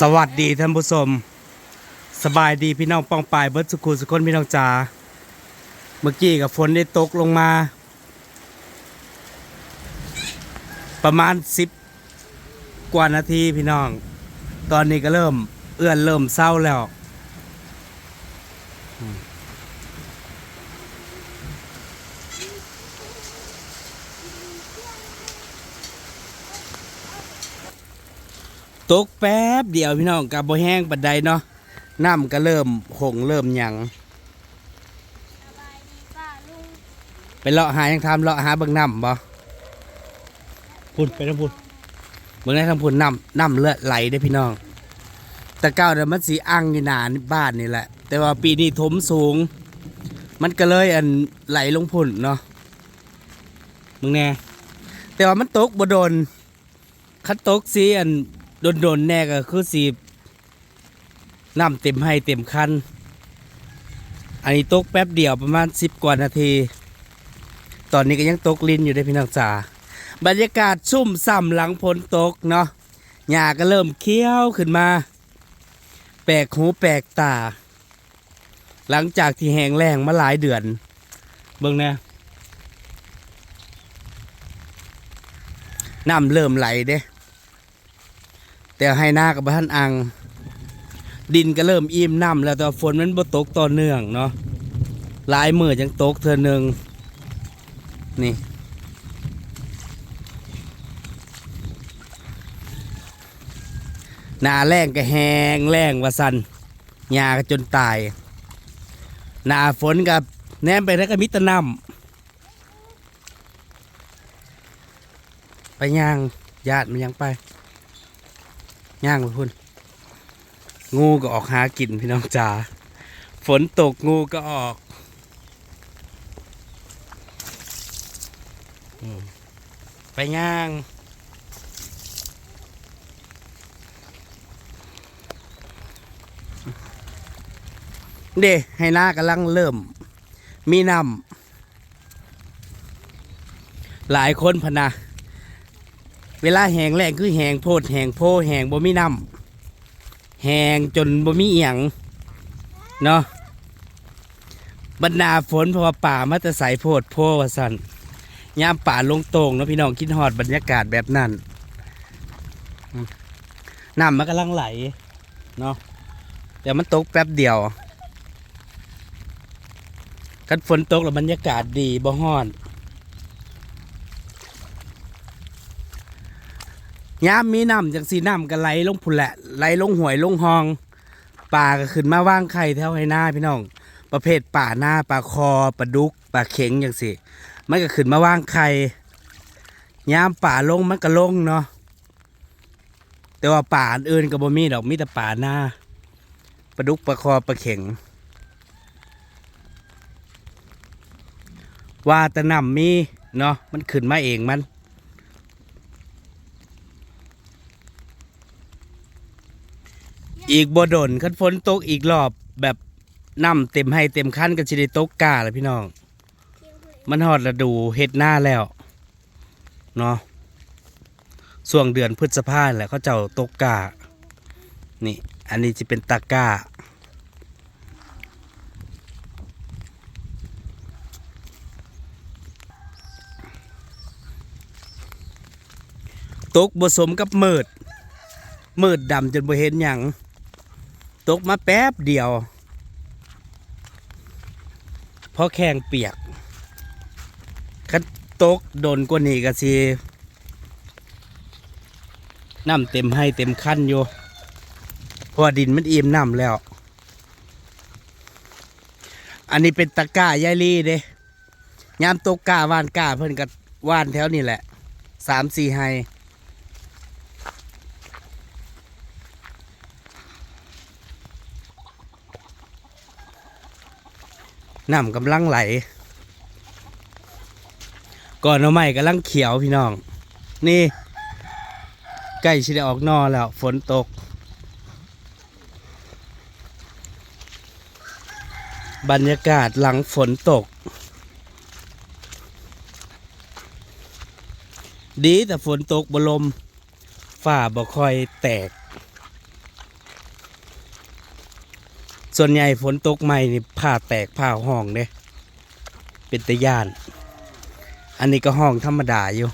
สวัสดีท่านผู้ชมสบายดีพี่น้องป้องปายเบิร์ดสุขุสุคนพี่น้องจ๋าเมื่อกี้กับฝนได้ตกลงมา ประมาณสิบกว่านาทีพี่น้อง ตอนนี้ก็เริ่มเอื้อนเริ่มเศร้าแล้ว ตกแป๊บเดียวพี่น้องกับบ่แห้งปัดใดเนาะน้ำก็เริ่มหงเริ่มหยังสบายดีป่าลุงไปเลาะหายังทำเลาะหาเบิ่งน้ำบ่พุ่นไปนะพุ่นเบิ่งได้ทำพุ่นน้ำน้ำเลือดไหลได้อพี่น้องแต่เก้าเดี๋ยวมันสีอังอยู่หนาบ้านนี่แหละ แต่ว่าปีนี้ถมสูง มันก็เลยอันไหลลงพุ่นเนาะมึงแน่แต่ว่ามันตกบ่โดนคันตกสีอัน โดนโดนๆแน่ก็คือสีน้ำเต็มให้เต็มคัน อันนี้ตกแป๊บเดียวประมาณสิบกว่านาที ตอนนี้ก็ยังตกลินอยู่ได้พี่น้องจ๋าบรรยากาศชุ่มส่ำหลังฝนตกเนาะหญ้าก็เริ่มเคี้ยวขึ้นมา แปลกหูแปลกตา หลังจากที่แห้งแล้งมาหลายเดือน เบิ่งแนะน้ำเริ่มไหลเด้ แต่ให้หน้ากับท่านอัง ดินก็เริ่มอิ่มน้ำแล้วแต่ฝนมันบ่ตกต่อเนื่องเนาะหลายมือจังตกเธอหนึ่งนี่ หนาแรงก็แหงแรงว่าสันหญ้าก็จนตาย หนาฝนกับแนมไปแล้วก็มิตรน้ำไปย่างญาติมันยังไป ย่างไปพุ่นงูก็ออกหากินพี่น้องจ๋าฝนตกงูก็ออกอไปย่าง เด้ให้หน้ากำลังเริ่ม มีน้ำหลายคนพนะ เวลาแหงแรงคือแหงโพดแหงโพแหงบ่มีน้ำแหงจนบ่มีเอียงเนาะบรรดาฝนเพราะว่าป่ามาแต่ใสโพดโพวสันยามป่าลงโตงเนาะพี่น้องคิดฮอดบรรยากาศแบบนั้นน้ำมันกำลังไหลเนาะแต่มันตกแป๊บเดียวกันฝนตกแล้วบรรยากาศดีบ่ฮ้อน ยามมีน้ำจังสีน้ำก็ไหลลงพุ่นแหละไหลลงหวยลงหองปลาก็ขึ้นมาว่างไข่แถวให้หน้าพี่น้อง ประเภทป่าหน้าปลาคอปลาดุกปลาเข็งอย่างสิมันก็ขึ้นมาว่างไข่ยามป่าลงมันก็ลงเนาะแต่ว่าป่าอื่นก็บ่มีดอกมีแต่ป่าหน้าปลาดุกปลาคอปลาเข็ง ว่าแต่นำมีเนาะมันขึ้นมาเองมัน อีกบ่ดนคันฝนตกอีกรอบแบบน้ำเต็มให้เต็มขั้นก็สิได้ตกกาแหละพี่น้อง มันฮอดฤดูเฮ็ดหน้าแล้วเนาะส่วงเดือนพฤษภาแหละเขาเจ้าตกกานี่ อันนี้จะเป็นตะกร้าตกผสมกับมืดมืดดำจนบ่เห็นหยัง ตกมาแป๊บเดียวเพราะแข้งเปียกคันตกโดนกว่านี้ก็สิน้ำเต็มให้เต็มขั้นอยู่พราะว่าดินมันอิ่มน้ำแล้ว อันนี้เป็นตะก้ายายลี่เด้ยามตกกาว่านกาเพิ่นก็ว่านแถวนี่แหละสามสี่ไฮ น้ำกำลังไหลก่อนเอาใหม่กำลังเขียวพี่น้อง นี่ใกล้ชิได้ออกนอแล้ว ฝนตก บรรยากาศหลังฝนตก ดีแต่ฝนตกบลมฝ้าบ่คอยแตก ส่วนใหญ่ฝนตกใหม่นี่ผ้าแตกผ้าห้องเด้เป็นตะยาน อันนี้ก็ห้องธรรมดาอยู่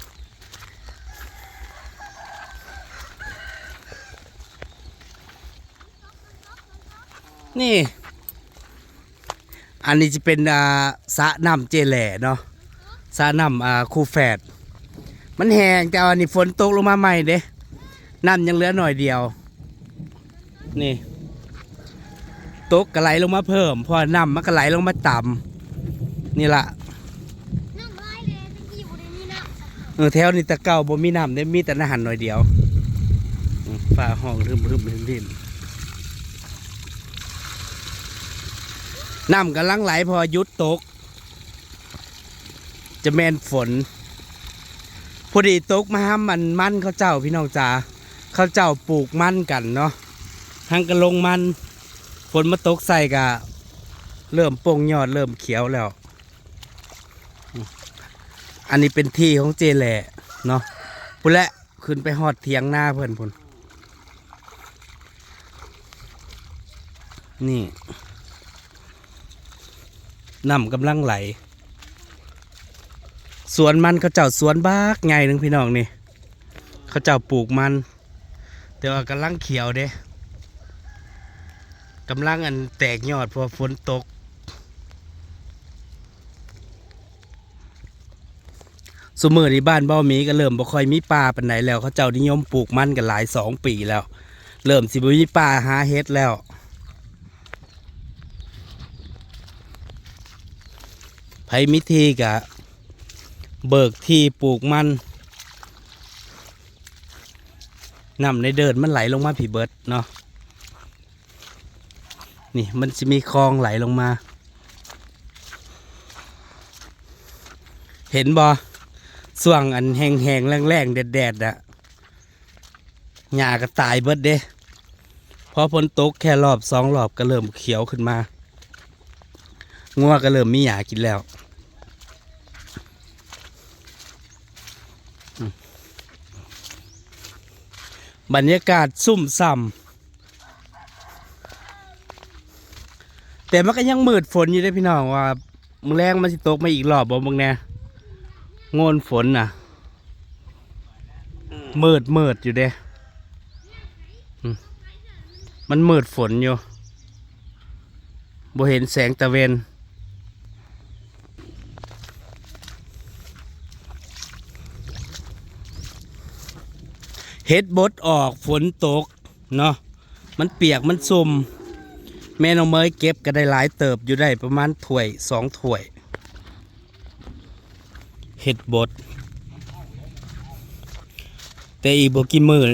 นี่ อันนี้จะเป็นอ่าสะน้ำเจแหล่เนาะสะน้ำอ่าคูแฝด มันแห้งแต่ว่านี่ฝนตกลงมาใหม่เด้น้ำยังเหลือหน่อยเดียว นี่ ตกก็ไหลลงมาเพิ่มเพอน้ำมันก็ไหลลงมาต่ำนี่ละน้ำลายเลยตะกี้บ่ได้มีน้ำเออแถวนี้แตะเก่าบ่มีน้ำได้มีแต่อาหารหน่อยเดียวอืมฟ้าห้องรึมรึมริมริมน้ำกำลังไหลพอหยุดตก จะแม่นฝนพอดีตกมาห้ามมันมันเขาเจ้าพี่น้องจ๋าเขาเจ้าปลูกมันกันเนาะทางกระลงมัน ฝนมาตกใส่กะเริ่มโป่งยอดเริ่มเขียวแล้ว อันนี้เป็นที่ของเจแหล่เนาะพุ่นและขึ้นไปหอดเทียงหน้าเพื่อนพุ่นนี่น้ำกำลังไหล สวนมันเขาเจ้าสวนบากไงนึงพี่น้องนี่ เขาเจ้าปลูกมัน แต่ว่ากำลังเขียวเด้ กำลังอันแตกยอดเพอฝนตก สมือที่บ้านเบ้าหมีก็เริ่มบ่ค่อยมีปลาปานไหนแล้ว เขาเจ้านิยมปลูกมันกันหลายสองปีแล้ว เริ่มสิบมีปลาหาเฮ็ดแล้วไผมิธีกะ เบิกที่ปลูกมันนำในเดินมันไหลลงมาผีเบิดเนาะ นี่มันจะมีคลองไหลลงมา เห็นบ่ส่วงอันแห้งๆแรงๆแดดๆอะหญ้าก็ตายเบิดเด้พอฝนตกแค่รอบสองรอบก็เริ่มเขียวขึ้นมางัวก็เริ่มมีหญ้ากินแล้วบรรยากาศซุ่มซ่ำ แต่มันก็ยังมืดฝนอยู่ได้อพี่น้องว่ามือแรงมันสิตกมาอีกรอบบ่บางแน่โงนฝนน่ะมืดมืดอยู่เด้อืมมันมืดฝนอยู่บ่เห็นแสงตะเวนเฮ็ดบดออกฝนตกเนาะมันเปียกมันซุ่ม แม่น้องเมยเก็บก็ได้หลายเติบอยู่ได้ประมาณถ้วยสองถ้วย เห็ดบด แต่อีกบกิมือ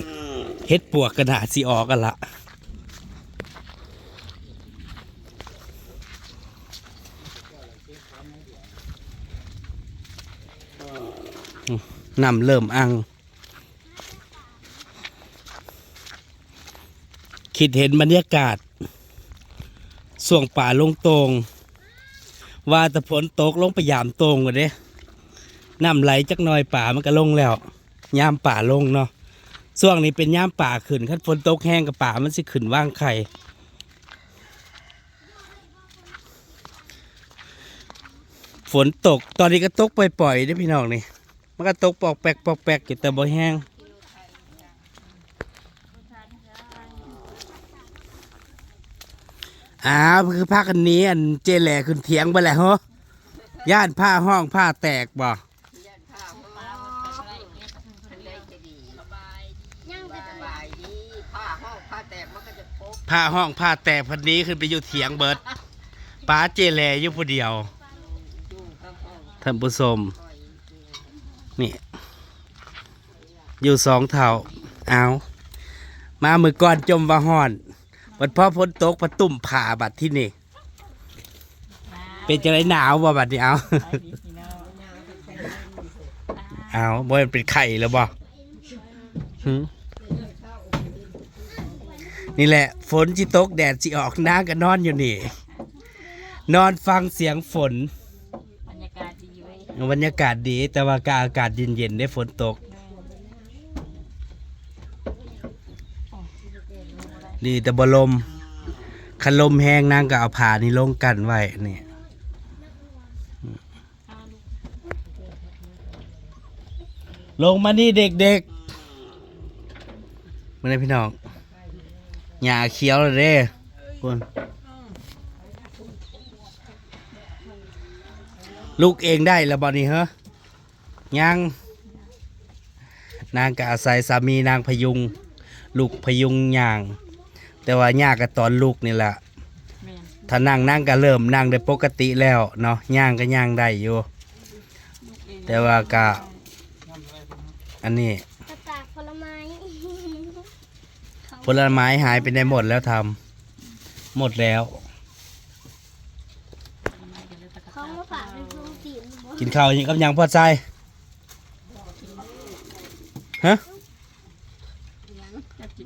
เห็ดปวกกระดาษสีออกกันละนำเริ่มอัง คิดเห็นบรรยากาศ ส่วงป่าลงตรง ว่าแต่ฝนตกลงไปยามตรงกันเด้น้ำไหลจักหน่อยป่ามันก็ลงแล้วยามป่าลงเนาะช่วงนี้เป็นยามป่าขึ้นคันฝนตกแห้งกับป่ามันสิขึ้นว่างไข่ฝนตกตอนนี้ก็ตกปล่อยๆด้พี่น้องนี่มันก็ตกปอกแปกปอกแปกอยู่แต่บ่แห้ง อ้าวคือผ้ากันนี้อันเจแหล่ขึ้นเถียงไปแหละเหรอย่านผ้าห้องผ้าแตกบ่ผ้าห้องผ้าแตกพันนี้ขึ้นไปอยู่เถียงเบิดป้าเจแลอยู่ผู้เดียวท่านผู้ชมนี่อยู่สองเท่าเอามามือก่อนจมว่าห่อน บัดพ่อพ้นตกประตุ่มผ่าบัดที่นี่ เป็นจะไรหนาวบ่บัดนี้เอา เอาบ่มันเป็นไข่แล้วบ่หึนี่แหละ ฝนจิตกแดดจิออกน้าก็นอนอยู่นี่ นอนฟังเสียงฝน บรรยากาศดีไว้ยบรรยากาศดีแต่ว่าก็อากาศเย็นๆได้ฝนตก ดีแต่บลมคันลมแห้งนางก็เอาผ้านี่ลงกันไว้นี่ลงมานี่เด็กๆมาเลยพี่น้องหญ้าเขียวเลยเด้คุณลูกเองได้แล้วบอนี่เหรอยังนางก็อาศัยสามีนางพยุง ลูกพยุงย่าง แต่ว่ายากกับตอนลูกนี่แหละแม่นถ้านั่งนั่งก็เริ่มนั่งได้ปกติแล้วเนาะย่างก็ย่างได้อยู่แต่ว่าก็อันนี้กระตากผลไม้ผลไม้หายไปในหมดแล้วทำหมดแล้ว เขามาฝากเป็นพวงจีนบ่กินข้าวยังกับยังพอใจฮะ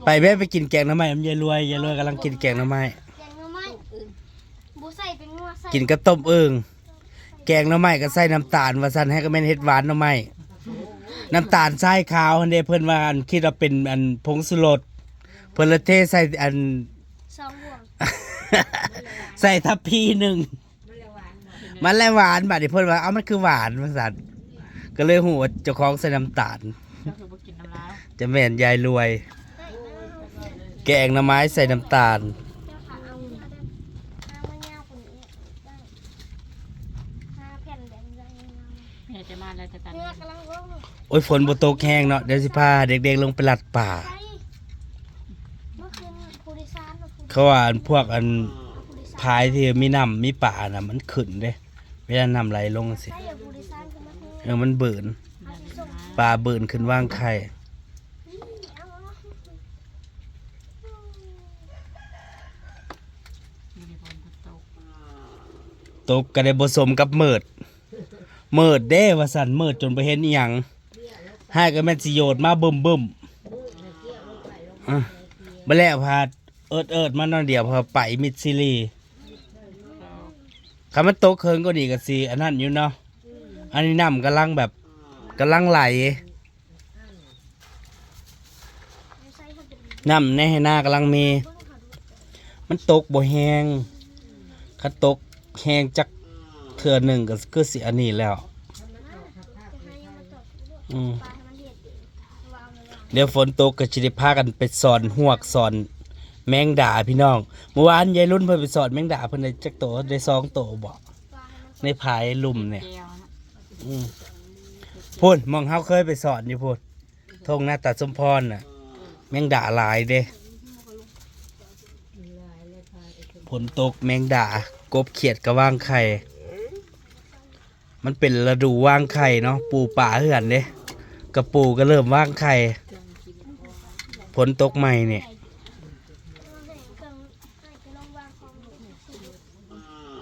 ไปแม่ไปกินแกงหน้ำไม้มันยายรวยยายรวยกำลังกินแกงหน้ำไม้แกงหน่อไม้บูใส่เป็นงัวใส่กินกับต้มเอิงแกงหน้ำไม้ก็ใส่น้ำตาลว่าสันให้ก็แม่นเฮ็ดหวานหน้ำไม้น้ำตาลใส่ขาวอันเดเพิ่นว่าอันคิดว่าเป็นอันผงสุรสเพิ่นละเทใส่อัน สองห่วงใส่ทัพพีหนึ่งมันแล้วหวานบัดนี้เพิ่นว่าเอ้ามันคือหวานว่าสันก็เลยหูว่าเจ้าของใส่น้ำตาล ก็คือบ่กินน้ำล้าว จะแม่นยายรวยแกงหน้ำไม้ใส่น้ำตาล เจ้าค่ะเอาเอาเอามายาวคนนี้ได้ห้าแผ่นแบบนี้แม่จะมาแล้วจะกันเนื้อกำลังร่วงโอ้ยฝนบ่ตกแห้งเนาะเดี๋ยวสิพาเด็กๆลงไปลัดป่า ใช่เมื่อคืนผู้โดยสารมาผู้เขาว่าอันพวกอันผู้โดยสารพายที่มีน้ำมีป่าน่ะมันขึ้นเด้เวลาน้ำไหลลงสิใช่อย่าผู้โดยสารขึ้นมาคืนเออมันเบิ่นเอาไปส่งปลาเบิ่นขึ้นว่างไข่ อืมเอาเอา มีในบนตก ตกก็ได้บ่สมกับเมิดเมิดเด้ว่าสั่นเมิดจนบ่เห็นอีหยังให้ก็แม่นสิโยดมาบึ้มบึ้มอะบ่แล้วพาดเอิดเอิดมานอนเดียวพอไปมิดซิลีคำมันตกเคิงก็ดีก็สิอันนั้นอยู่เนาะอันนี้น้ำกำลังแบบกำลังไหลน้ำในหน้ากำลังมี มันตกบ่แหงคันตก แห้งจักเทื่อหนึ่งก็คือสิอันนี้แล้ว อืมเดี๋ยวฝนตกก็สิได้พากันไปสอนหวกสอน แมงดาพี่น้องเมื่อวานยายรุ่นเพิ่นไปสอนแมงดาเพิ่นได้จักโตได้สองโตบ่ปลาในในผายลุ่มเนี่ยอืมพูดมองเฮาเคยไปสอนอยู่พูดทงหน้าตาสมพรน่ะ แมงดาหลายเด้ฝนตกแมงดา กบเขียดกระว่างไข่ มันเป็นฤดูว่างไข่เนาะปูป่าเหือนเด้กระปูก็เริ่มว่างไข่ฝนตกใหม่เนี่ยเออข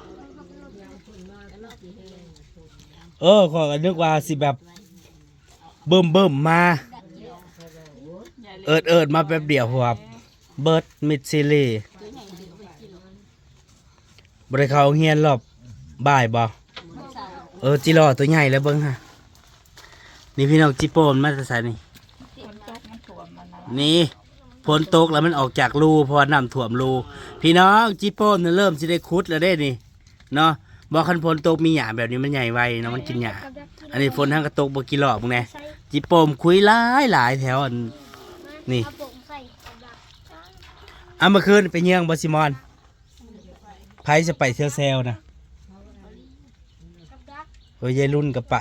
อกันก็เป็นรถเออขอยก็นึกว่าสิแบบเบิ่มเบิ่มมา เอิดเอิดมาแป๊บเดียวครับ เบิร์ดมิดซิลี บริเขาเฮียนรอบบ่ายบ่เออจิรอตัวใหญ่แล้วเบิ้งฮะนี่พี่น้องจิโปนมาจะใส่นี่นี่ฝนตกแล้วมันออกจากรูพราะว่าน้ำท่วมรู พี่น้องจิโปนน่ะเริ่มสิได้คุดแล้วได้นี่เนาะบอกคันฝนตกมีหยาแบบนี้มันใหญ่ไวเนาะมันกินหยาอันนี้ฝนทั้งกระตกบกี่รอบมึงแน่ใส่จิโปมคุยหลายหลายแถวนี่เอาโป่งใส่กับดักอะเมื่อคืนไปเยี่ยงบอซิมอน พจะไปเที่ยวแซวนะกับดักโอ้ยยายรุ่นกับไป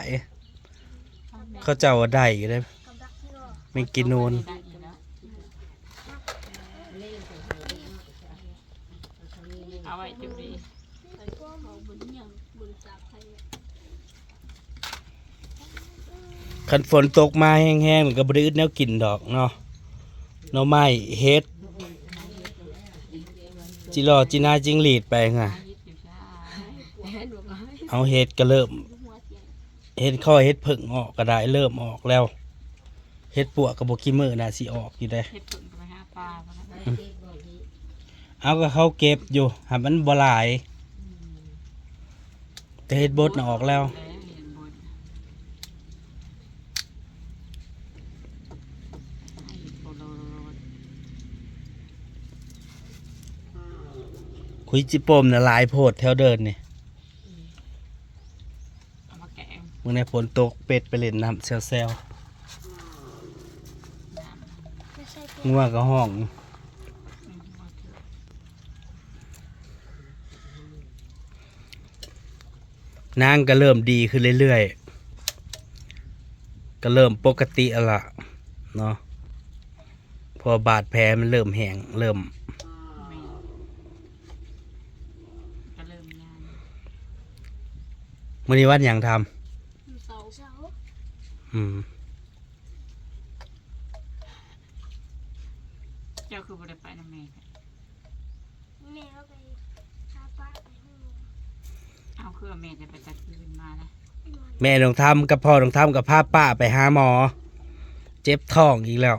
เขาเจ้าว่าได้อยู่เลยกับดักที่รอไม่กินนูนได้อยู่แล้วเอาไว้จุดดีคันฝนตกมาแห้งๆมันก็บริอึดแนวกินดอกเนาะหน่อไม้เฮ็ด จิรอจินาจิงหลีดไปไงเอาเฮ็ดก็เริ่มเฮ็ดข้อเฮ็ดผึ่งออกก็ได้เริ่มออกแล้วเฮ็ดปวกกับบกิมือน่ะสิออกอยู่ได้เฮ็ดปุ่นก็ไปหาปลามาแล้วเอาก็เขาเก็บอยู่หามันบ่หลายแต่เฮ็ดบดน่ะออกแล้ว แล้วเห็นบนให้โปโลโล คุยจิโปมน่ะหลายโพดแถวเดินนี่เอามาแกงมึงในฝนตกเป็ดไปเล่นน้ำแซวน้ไม่ใช่ๆเป็งัวก็ห้องำอืมมาเถอะนางก็เริ่มดีขึ้นเรื่อยๆ ก็เริ่มปกติแล้วละเนาะ พอบาดแผลมันเริ่มแห้งเริ่ม แม่ก็เริ่มงาน มื่อนี้วันอย่างทเสาเสาำอืมเจ้าคือบ่ได้ไปนะแม่ค่ะแม่ก็ไปหาป้าไปห้องเอาคือว่าแม่จะไปตัดคืนมาแล้วแม่ต้องทำกับพ่อต้องทำกับพาป้าไปหาหมอ เจ็บท้องอีกแล้ว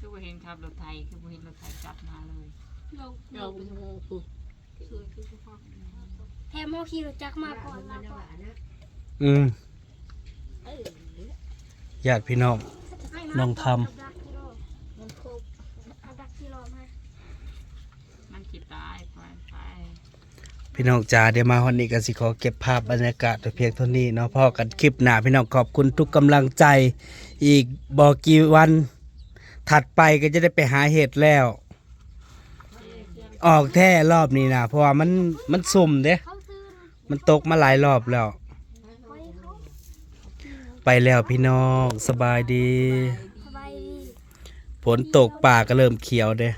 คือบ่เห็นขับรถไทยคือบ่เห็นรถไทยกลับมาเลย เราเราเป็นโมกุแถมโมขี่รถจักรมาก่อนมาก่อนอืมญาติพี่น้อง น้องทำ มันครบเอาดักกิโลมามันคิดตายไปไปพี่น้องจ๋าเดี๋ยวมาวันนี้ก็สิขอเก็บภาพบรรยากาศแต่เพียงเท่านี้เนาะพ่อกันคลิปหน้าพี่น้องขอบคุณทุกกำลังใจ อีกบอกกี่วัน ถัดไปก็จะได้ไปหาเห็ดแล้ว ออกแท้รอบนี้นะเพราะว่ามันมันสุ่มเด้ เขาซื้อ มันตกมาหลายรอบแล้วไว้เขาไปแล้วพี่น้องสบายดี สบายดี ฝนตกป่าก็เริ่มเขียวเด้ส